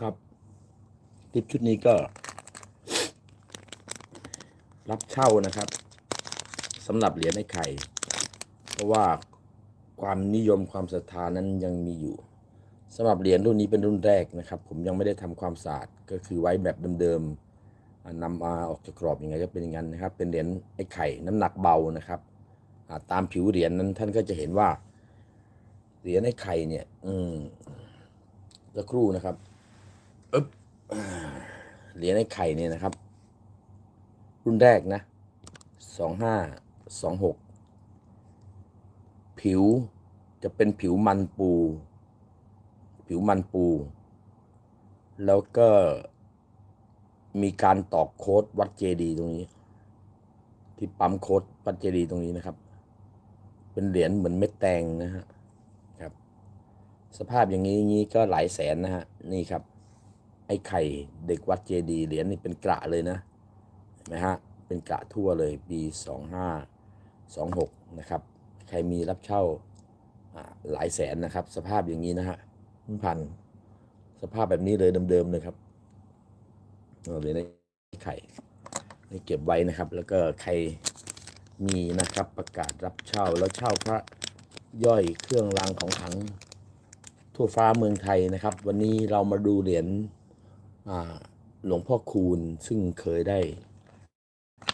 ครับคลิปชุดนี้ก็ รับเช่านะครับสำหรับเหรียญไอ้ไข่ เพราะว่าความนิยมความศรัทธานั้นยังมีอยู่สำหรับเหรียญรุ่นนี้เป็นรุ่นแรกนะครับ ผมยังไม่ได้ทำความสะอาดก็คือไว้แบบเดิมๆนำมาออกจากกรอบยังไงก็เป็นอย่างนั้นนะครับ เป็นเหรียญไอ้ไข่น้ำหนักเบานะครับตามผิวเหรียญนั้นท่านก็จะเห็นว่าเหรียญไอ้ไข่เนี่ย อืมสักครู่นะครับ อึ๊บเหรียญไอ้ไข่เนี่ยนะครับ รุ่นแรกนะสองห้าสองหกผิวจะเป็นผิวมันปู ผิวมันปู แล้วก็มีการตอกโค้ดวัดเจดีตรงนี้ ที่ปั๊มโค้ดวัดเจดีตรงนี้นะครับ เป็นเหรียญเหมือนเม็ดแตงนะฮะครับ สภาพอย่างนี้นี้ก็หลายแสนนะฮะนี่ครับ ไอ้ไข่เด็กวัดเจดีย์เหรียญนี่เป็นกระเลยนะเห็นไหมฮะเป็นกระทั่วเลยปีสองห้าสองหกนะครับ ใครมีรับเช่าอ่าหลายแสนนะครับ สภาพอย่างนี้นะฮะพันสภาพแบบนี้เลยเดิมๆเลยครับเหรียญไอ้ไข่ให้เก็บไว้นะครับ แล้วก็ใครมีนะครับประกาศรับเช่าแล้วเช่าพระย่อยเครื่องรางของขังทั่วฟ้าเมืองไทยนะครับ วันนี้เรามาดูเหรียญ หลวงพ่อคูณซึ่งเคยได้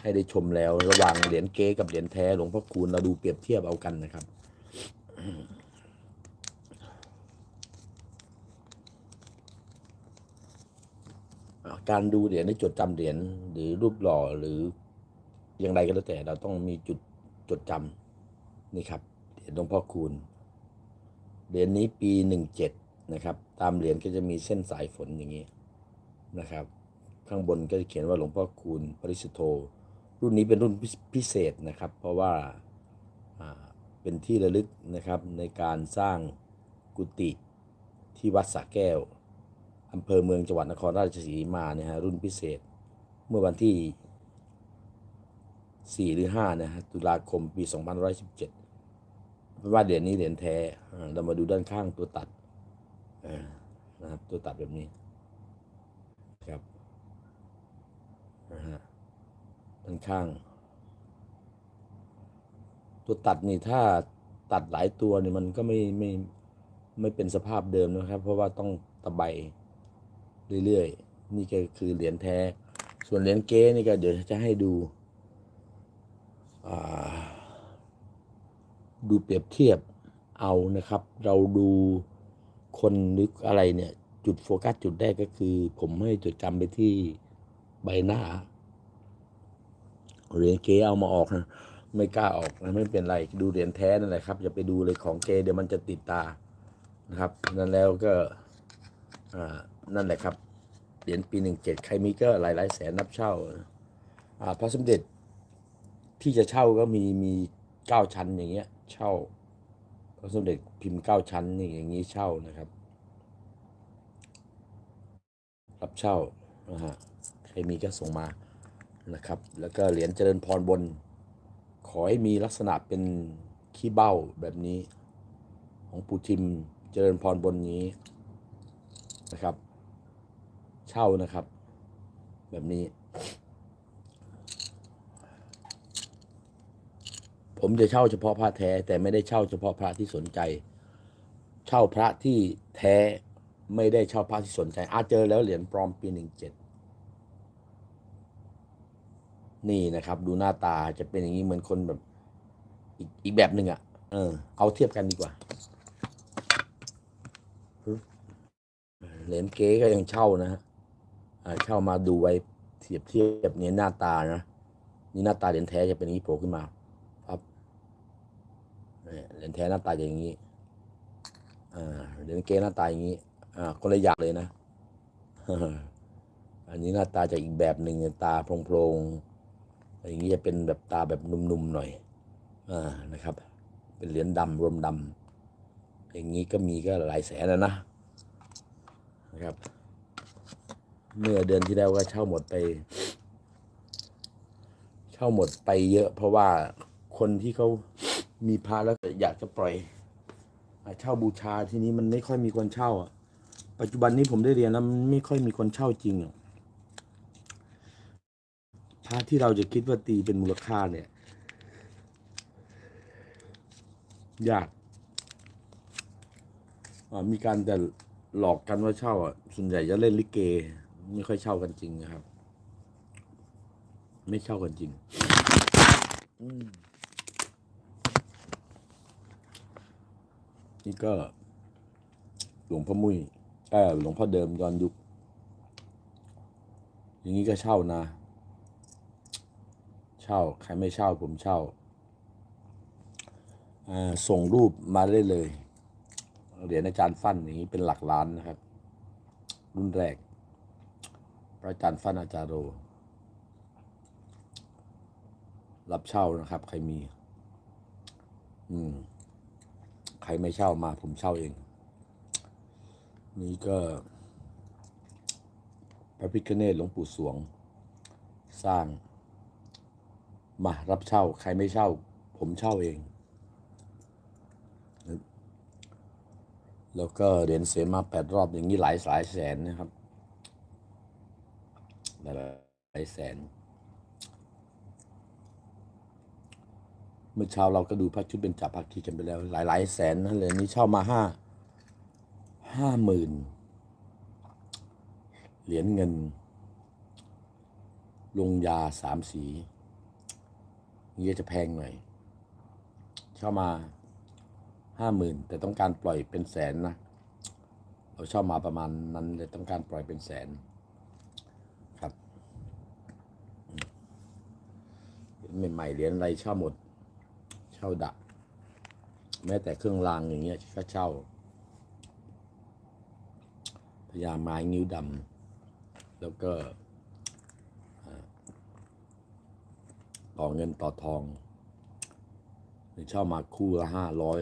ให้ได้ชมแล้วระหว่างเหรียญเก๊กับเหรียญแท้หลวงพ่อคูณเราดูเปรียบเทียบเอากันนะครับการดูเหรียญให้จดจำเหรียญหรือรูปหล่อหรืออย่างไรก็แล้วแต่เราต้องมีจุดจดจำนี่ครับเหรียญหลวงพ่อคูณเหรียญนี้ปีหนึ่งเจ็ดนะครับ ตามเหรียญก็จะมีเส้นสายฝนอย่างนี้ นะครับ ข้างบนก็จะเขียนว่าหลวงพ่อคูณปริสุทธโธ รุ่นนี้เป็นรุ่นพิพเศษนะครับ เพราะว่าเป็นที่ระลึกนะครับในการสร้างกุฏิที่วัดสระแก้วอำเภอเมืองจังหวัดนครราชสีมาเนี่ยฮะรุ่นพิเศษ เมื่อวันที่ 4 หรือ5นะฮะตุลาคมปี 2517ไม่ว่าเหรียญนี้เหรียญแท้เรามาดูด้านข้างตัวตัดนะครับตัวตัดแบบนี้ครับ นะฮะด้านข้าง ตัวตัดนี่ถ้าตัดหลายตัวนี่มันก็ไม่ไม่ไม่เป็นสภาพเดิมนะครับ เพราะว่าต้องตะไบเรื่อยๆ นี่ก็คือเหรียญแท้ ส่วนเหรียญเก้นี่ก็เดี๋ยวจะให้ดู ดูเปรียบเทียบเอานะครับ เราดูคนนึกอะไรเนี่ย จุดโฟกัสจุดแรกก็คือ ผมให้จดจำไปที่ใบหน้า เหรียญเกเอามาออกนะไม่กล้าออกนะไม่เป็นไรดูเหรียญแท้นั่นแหละครับอย่าไปดูเลยของเกเดี๋ยวมันจะติดตานะครับนั่นแล้วก็นั่นแหละครับเหรียญปีหนึ่งเจ็ดใครมีก็หลายหลายแสนนับเช่าอ่าพระสมเด็จที่จะเช่าก็มีมีเก้าชั้นอย่างเงี้ย เช่าพระสมเด็จพิมพ์เก้าชั้นนี่อย่างนี้เช่านะครับ รับเช่านะฮะใครมีก็ส่งมา นะครับ แล้วก็เหรียญเจริญพรบน ขอให้มีลักษณะเป็นขี้เบ้าแบบนี้ ของปูทิมเจริญพรบนนี้นะครับ เช่านะครับ แบบนี้ ผมจะเช่าเฉพาะพระแท้ แต่ไม่ได้เช่าเฉพาะพระที่สนใจ เช่าพระที่แท้ไม่ได้เช่าพระที่สนใจอาจเจอแล้วเหรียญปลอมปีหนึ่งเจ็ด นี่นะครับ ดูหน้าตาจะเป็นอย่างนี้เหมือนคนแบบ อีกอีกแบบหนึ่งอะ่ะ เออ เอาเทียบกันดีกว่าเหรียญเก๊ก็ยังเช่านะฮะเช่ามาดูไว้เทียบเทียบเนี่ยหน้าตานะนี่หน้าตาเหรียญแท้จะเป็นอย่างนี้โผล่ขึ้นมาครับเนี่ยเหรียญแท้หน้าตาอย่างนี้อ่าเหรียญเก๊หน้าตาอย่างนี้อ่าคนละอย่างเลยนะอันนี้หน้าตาจะอีกแบบหนึ่งตาโพลงๆ อย่างนี้จะเป็นแบบตาแบบนุ่มๆหน่อยอ่านะครับ เป็นเหรียญดำรวมดำอย่างนี้ก็มีก็หลายแสนแล้วนะนะครับ เมื่อเดือนที่แล้วก็เช่าหมดไป เช่าหมดไปเยอะ เพราะว่าคนที่เขามีพระแล้วอยากจะปล่อยเช่าบูชาทีนี้มันไม่ค่อยมีคนเช่าอะปัจจุบันนี้ผมได้เรียนแล้วมันไม่ค่อยมีคนเช่าจริงอะ พระที่เราจะคิดว่าตีเป็นมูลค่าเนี่ย ยากมีการแต่หลอกกันว่าเช่าอะส่วนใหญ่จะเล่นลิเก ไม่ค่อยเช่ากันจริงนะครับ ไม่เช่ากันจริงนี่ก็ หลวงพ่อมุ้ยเออหลวงพ่อเดิมย้อนยุคอย่างนี้ก็เช่านะ ช่า ใครไม่เช่าผมเช่าอ่า ส่งรูปมาได้เลย เหรียญอาจารย์ฟันอย่างนี้เป็นหลักล้านนะครับ รุ่นแรก พระอาจารย์ฟันอาจารโร รับเช่านะครับ ใครมี อืม ใครไม่เช่ามาผมเช่าเอง นี่ก็ พระพิฆเนศหลวงปู่สวง สร้าง มารับเช่า ใครไม่เช่า ผมเช่าเอง แล้วก็เหรียญเสมาแปดรอบอย่างนี้หลายสายแสนนะครับ หลายหลายแสน เมื่อเช้าเราก็ดูพระชุดเป็นจับพักคีกันไปแล้ว หลายหลายแสนนั่นเลยนี่เช่ามาห้าห้าหมื่นเหรียญเงินลงยาสามสี นี่จะแพงหน่อย เช่ามาห้าหมื่นแต่ต้องการปล่อยเป็นแสนนะเราเช่ามาประมาณนั้นเลยต้องการปล่อยเป็นแสนครับใหม่ๆเหรียญอะไรเช่าหมด เช่าดักแม้แต่เครื่องรางอย่างเงี้ยก็เช่าพญาไม้งิ้วดำแล้วก็อ่า ต่อเงินต่อทองเช่ามาคู่ละห้าร้อย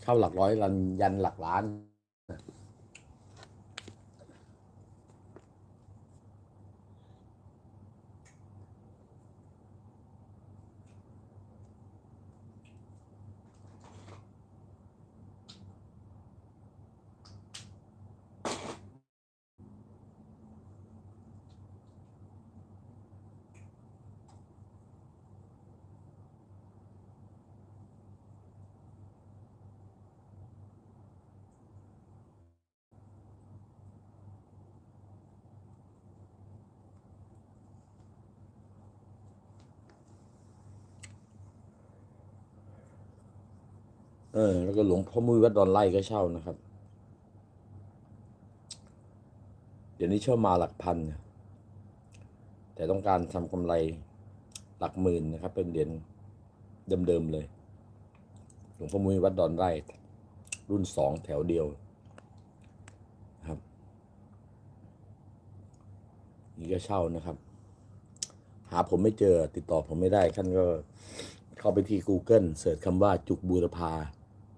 เช่าหลักร้อยรันยันหลักล้าน เออ แล้วก็หลวงพ่อมุ้ยวัดดอนไร่ก็เช่านะครับ เดี๋ยวนี้เช่ามาหลักพันนะแต่ต้องการทำกำไรหลักหมื่นนะครับ เป็นเหรียญเดิมๆเลย หลวงพ่อมุ้ยวัดดอนไร่รุ่นสองแถวเดียวครับ นี่ก็เช่านะครับ หาผมไม่เจอติดต่อผมไม่ได้ท่านก็เข้าไปที่ Google เสิร์ชคำว่าจุกบูรพา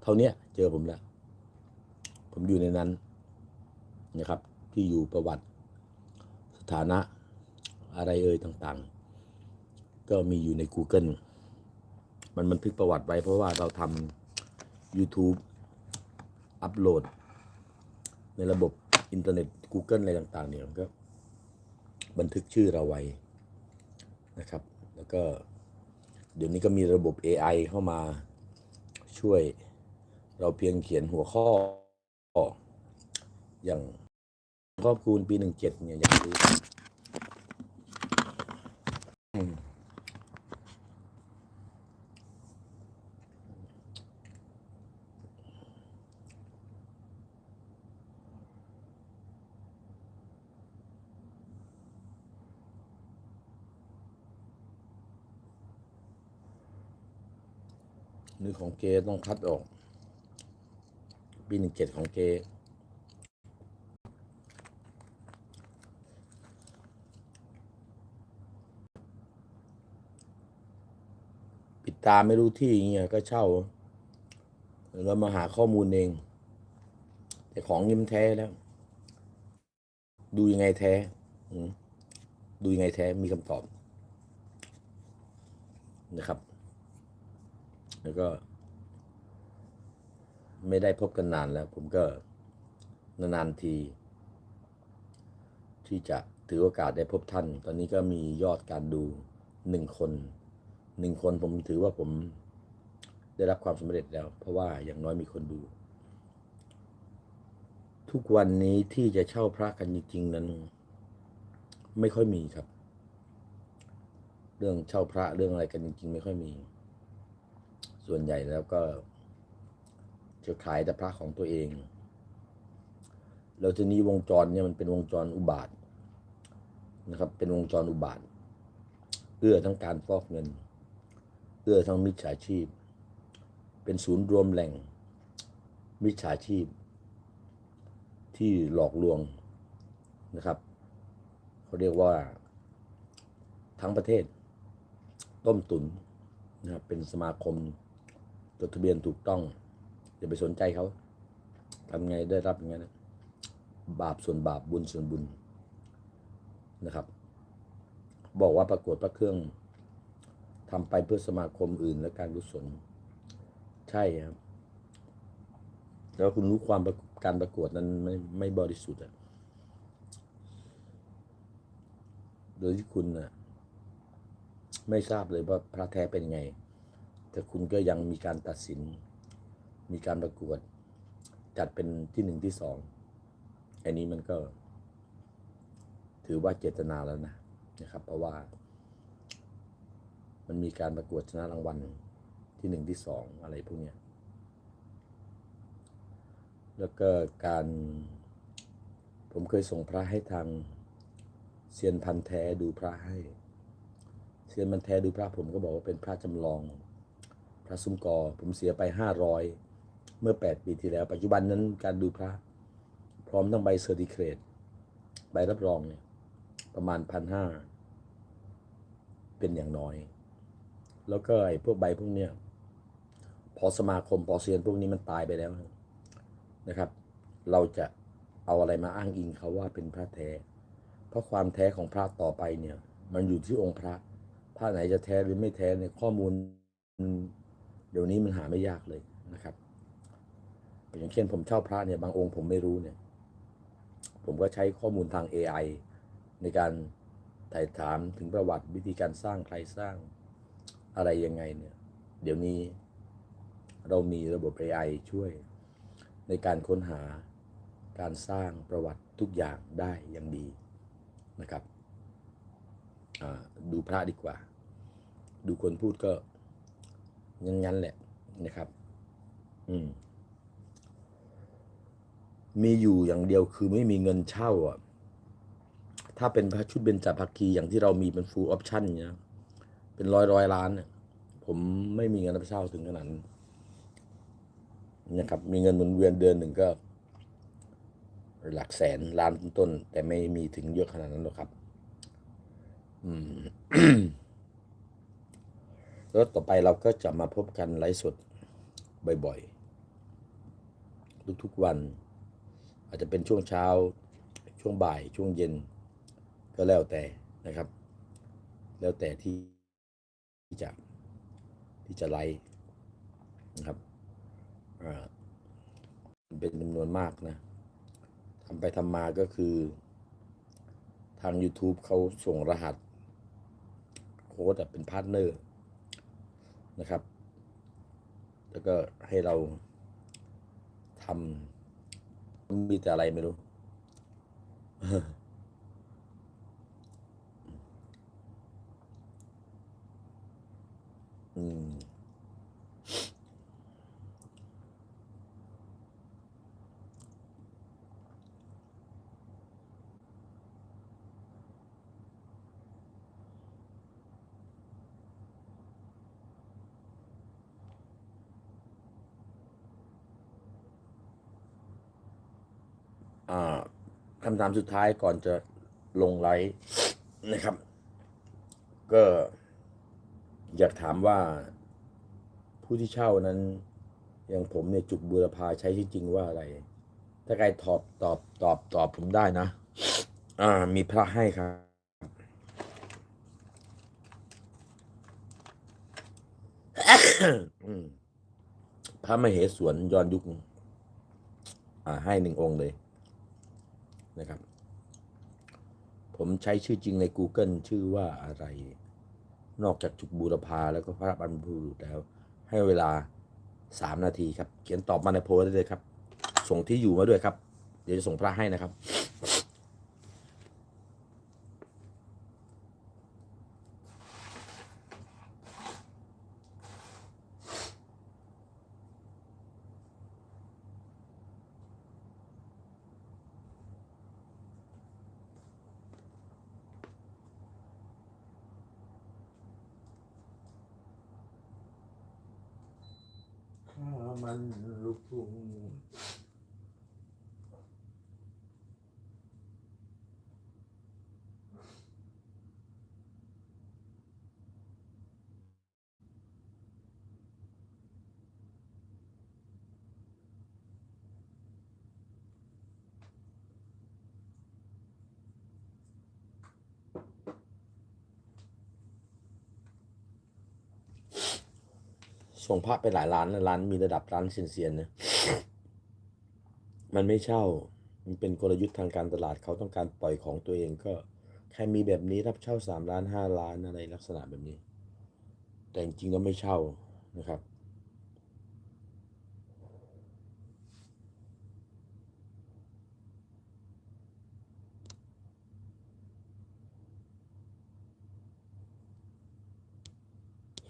เท่านี้เจอผมแล้ว ผมอยู่ในนั้นนะครับ ที่อยู่ประวัติสถานะอะไรเอ่ยต่างๆ ก็มีอยู่ใน Google มันบันทึกประวัติไว้เพราะว่าเราทำ YouTube อัปโหลด ในระบบอินเทอร์เน็ต Google อะไรต่างๆ เนี่ยมันก็บันทึกชื่อเราไว้นะครับ แล้วก็เดี๋ยวนี้ก็มีระบบ AI เข้ามาช่วย เราเพียงเขียนหัวข้ออย่างครอบคูณปีหนึ่งเจ็ดเนี่ยอยากรู้อืมนี่ของเกต้องคัดออก ปีหนึ่งเจ็ดของเกปิดตาไม่รู้ที่เงี้ยก็เช่าแล้วมาหาข้อมูลเอง แต่ของนี่มันแท้แล้ว ดูยังไงแท้ดูยังไงแท้มีคำตอบนะครับ แล้วก็ ไม่ได้พบกันนานแล้ว ผมก็นานๆที ที่จะถือโอกาสได้พบท่าน ตอนนี้ก็มียอดการดูหนึ่งคนหนึ่งคนผมถือว่าผมได้รับความสำเร็จแล้ว เพราะว่าอย่างน้อยมีคนดู ทุกวันนี้ที่จะเช่าพระกันจริงๆนั้น ไม่ค่อยมีครับ เรื่องเช่าพระเรื่องอะไรกันจริงๆ ไม่ค่อยมี ส่วนใหญ่แล้วก็ จะขายแต่พระของตัวเอง แล้วทีนี้วงจรเนี่ยมันเป็นวงจรอุบาทนะครับ เป็นวงจรอุบาท เอื้อทั้งการฟอกเงิน เอื้อทั้งมิจฉาชีพ เป็นศูนย์รวมแหล่ง มิจฉาชีพ ที่หลอกลวงนะครับเขาเรียกว่า ทั้งประเทศ ต้มตุนนะครับเป็นสมาคมจดทะเบียนถูกต้อง อย่าไปสนใจเขาทำไงได้รับอย่างนั้นบาปส่วนบาปบุญส่วนบุญนะครับ บอกว่าประกวดพระเครื่องทำไปเพื่อสมาคมอื่นและการกุศลใช่ครับแล้วคุณรู้ความรการประกวดนั้นไม่ไม่บริสุทธิ์อะโดยที่คุณนะไม่ทราบเลยว่าพระแท้เป็นไง แต่คุณก็ยังมีการตัดสิน มีการประกวด จัดเป็นที่หนึ่งที่สองอันนี้มันก็ ถือว่าเจตนาแล้วนะนะครับ เพราะว่า มันมีการประกวดชนะรางวัลที่หนึ่งที่สองอะไรพวกเนี้ยแล้วก็การผมเคยส่งพระให้ทางเซียนพันแท้ดูพระให้เซียนพันแท้ดูพระผมก็บอกว่าเป็นพระจำลอง พระซุ้มกอ ผมเสียไปห้าร้อย เมื่อแปดปีที่แล้ว ปัจจุบันนั้นการดูพระ พร้อมทั้งใบเซอร์ติเครตใบรับรองเนี่ยประมาณพันห้าเป็นอย่างน้อย แล้วก็ไอ้พวกใบพวกเนี้ยพอสมาคมพอเซียนพวกนี้มันตายไปแล้วนะครับ เราจะเอาอะไรมาอ้างอิงเขาว่าเป็นพระแท้ เพราะความแท้ของพระต่อไปเนี่ย มันอยู่ที่องค์พระพระไหนจะแท้หรือไม่แท้เนี่ยข้อมูลเดี๋ยวนี้มันหาไม่ยากเลยนะครับ อย่างเช่นผมเช่าพระเนี่ยบางองค์ผมไม่รู้เนี่ย ผมก็ใช้ข้อมูลทาง AI ในการถ่ายถามถึงประวัติวิธีการสร้างใครสร้างอะไรยังไงเนี่ย เดี๋ยวนี้เรามีระบบ AI ช่วยในการค้นหาการสร้างประวัติทุกอย่างได้อย่างดีนะครับ ดูพระดีกว่า ดูคนพูดก็งั้นๆแหละนะครับ อืม มีอยู่อย่างเดียวคือไม่มีเงินเช่าอะ ถ้าเป็นพระชุดเบญจภาคีอย่างที่เรามีเป็นฟูลออปชั่นเนี่ย เป็นร้อยร้อยล้านเนี่ย ผมไม่มีเงินรับเช่าถึงขนาดนั้นนะครับ มีเงินหมุนเวียนเดือนหนึ่งก็หลักแสนล้านต้น แต่ไม่มีถึงเยอะขนาดนั้นหรอกครับ อืมแล้วต่อไปเราก็จะมาพบกันไลฟ์สดบ่อยๆ ทุกๆวัน อาจจะเป็นช่วงเช้าช่วงบ่ายช่วงเย็นก็แล้วแต่นะครับ แล้วแต่ที่ที่จะที่จะไลฟ์นะครับเป็นจำนวนมากนะทำไปทำมาก็คือทาง YouTube เขาส่งรหัส โค้ดเป็นพาร์ทเนอร์นะครับ แล้วก็ให้เราทำ มีแต่อะไรไม่รู้ อืม อ่าคำถามสุดท้ายก่อนจะลงไลฟ์นะครับ ก็ อยากถามว่าผู้ที่เช่านั้น อย่างผมเนี่ยจุกบูรพาใช้ที่จริงว่าอะไร ถ้าใครตอบตอบตอบตอบผมได้นะ อ่า มีพระให้ครับพระมเหสวนย้อนยุคอ่าให้หนึ่งองค์เลย นะครับ ผมใช้ชื่อจริงใน Google ชื่อว่าอะไร นอกจากจุกบูรพาแล้วก็พระบรรพบุรุษแล้ว ให้เวลาสามนาทีครับ เขียนตอบมาในโพสต์ได้เลยครับ ส่งที่อยู่มาด้วยครับ เดี๋ยวจะส่งพระให้นะครับ ข้ามั ส่งพระไปหลายร้านนะร้านมีระดับร้านเซียนๆนะมันไม่เช่า มันเป็นกลยุทธ์ทางการตลาดเขาต้องการปล่อยของตัวเองก็แค่มีแบบนี้รับเช่าสามล้านห้าล้านอะไรลักษณะแบบนี้ แต่จริงๆก็ไม่เช่านะครับ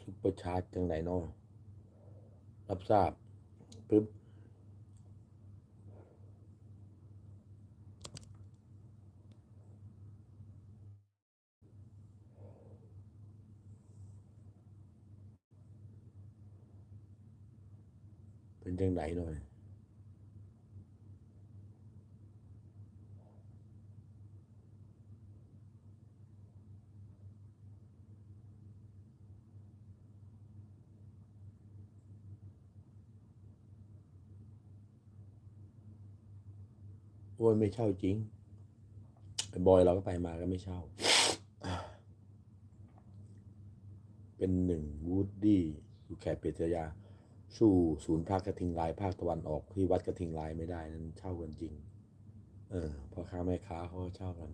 ซุปเปร์ชาร์จจังไหนเนาะ รับทราบปึ๊บเป็นจังไหนหน่อย โอ้ยไม่เช่าจริงบอยเราก็ไปมาก็ไม่เช่า เป็นหนึ่งวูดดี้อยู่แคเปเตยา สู้ศูนย์ภาคกระทิงลายภาคตะวันออกที่วัดกระทิงลายไม่ได้นั้นเช่ากันจริง เออพ่อค้าแม่ค้าเขาเช่ากัน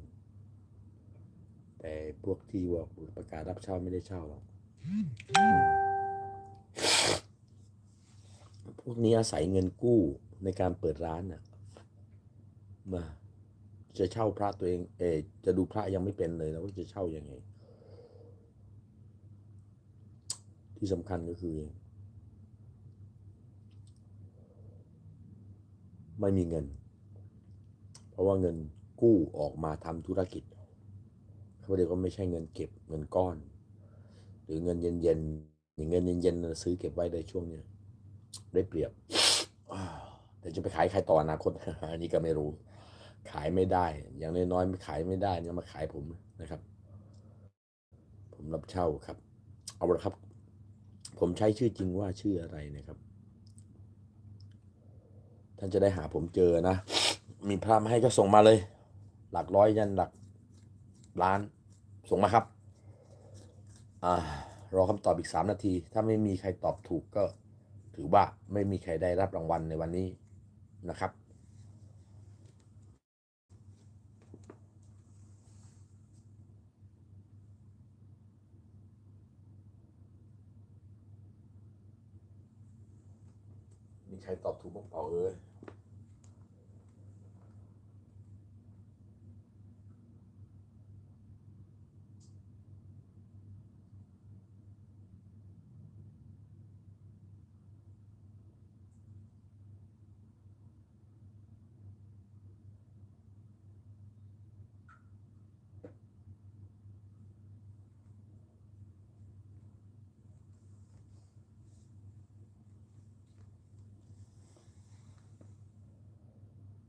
แต่พวกที่ว่าประกาศรับเช่าไม่ได้เช่าหรอกพวกนี้อาศัยเงินกู้ในการเปิดร้านน่ะ มาจะเช่าพระตัวเอง เอจะดูพระยังไม่เป็นเลยแล้วว่าจะเช่ายังไง ที่สำคัญก็คือ ไม่มีเงิน เพราะว่าเงินกู้ออกมาทำธุรกิจเขาเรียกว่าไม่ใช่เงินเก็บเงินก้อน หรือเงินเย็นๆอย่างเงินเย็นๆซื้อเก็บไว้ในช่วงเนี้ยได้เปรียบแต่จะไปขายใครต่ออนาคตอันนี้ก็ไม่รู้ ขายไม่ได้ อย่างน้อยๆไม่ขายไม่ได้เนี่ยมาขายผมนะครับ ผมรับเช่าครับ เอาละครับ ผมใช้ชื่อจริงว่าชื่ออะไรนะครับ ท่านจะได้หาผมเจอนะ มีพระมาให้ก็ส่งมาเลย หลักร้อยยันหลักล้าน ส่งมาครับ อ่ารอคำตอบอีกสามนาที ถ้าไม่มีใครตอบถูกก็ ถือว่าไม่มีใครได้รับรางวัลในวันนี้นะครับ ใครตอบถูกบ้างเปล่าเอ้ย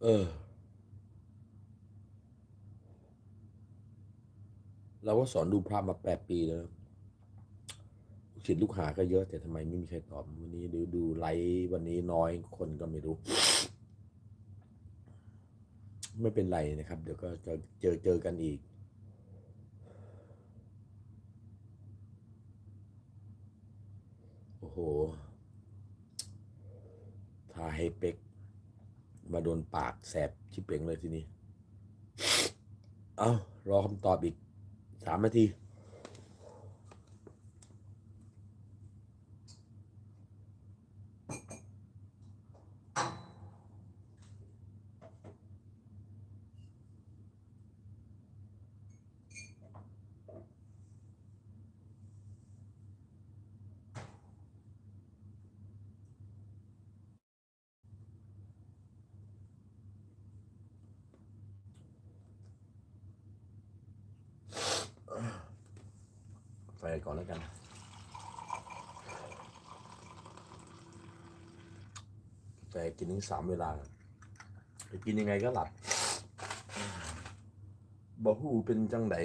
เออ เราก็สอนดูพระมาแปดปีแล้วลูกศิษย์ลูกหาก็เยอะแต่ทำไมไม่มีใครตอบวันนี้ดูดูไลฟ์วันนี้น้อยคนก็ไม่รู้ ไม่เป็นไรนะครับ เดี๋ยวก็จะเจอเจอกันอีกโอ้โหทาให้เป็กมาโดนปากแสบชิเป่งเลยทีนี้ เอารอคำตอบอีก สามนาที ก่อนแล้วกันไปกินถึงสามเวลาไปกินยังไงก็หลับบ่ฮู้เป็นจังได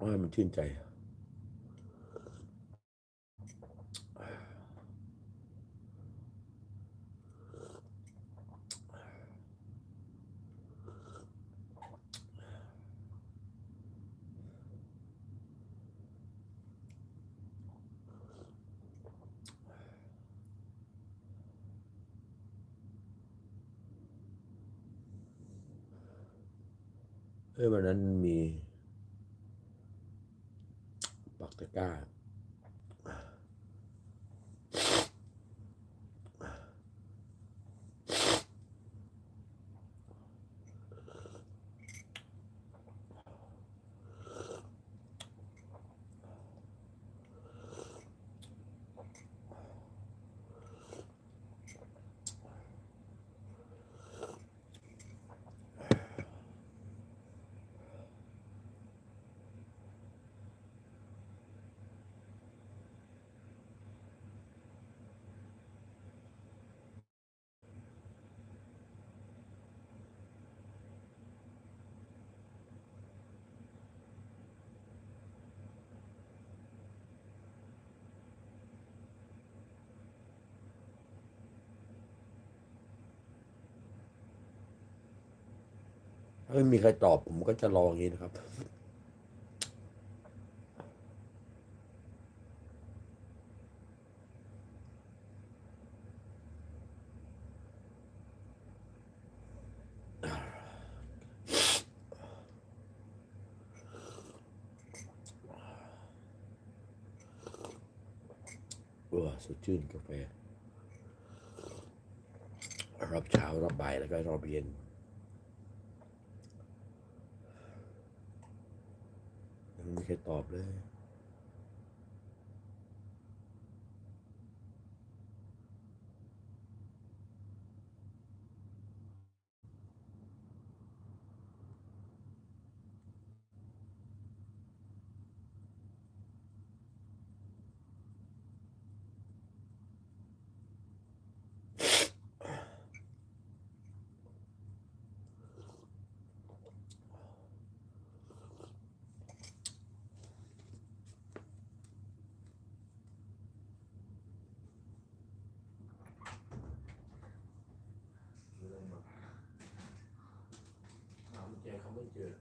โอ้ยมันชื่นใจ เอ้ยวันนั้นมี ปัก ถ้าไม่มีใครตอบผมก็จะรออย่างนี้นะครับเออสดชื่นกาแฟรอบเช้ารอบบ่ายแล้วก็รอบเย็น ยังไม่มีใคร ตอบเลย อ เจอ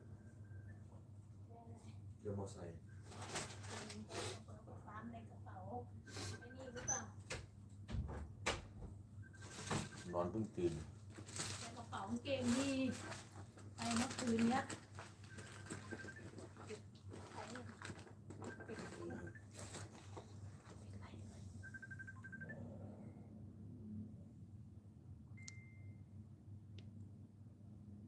เจอมอไซค์ความในกระเป๋าไอ้นี่หรือเปล่านอนเพิ่งตื่นในกระเป๋ากางเกงนี่ไปเมื่อคืนเนี้ย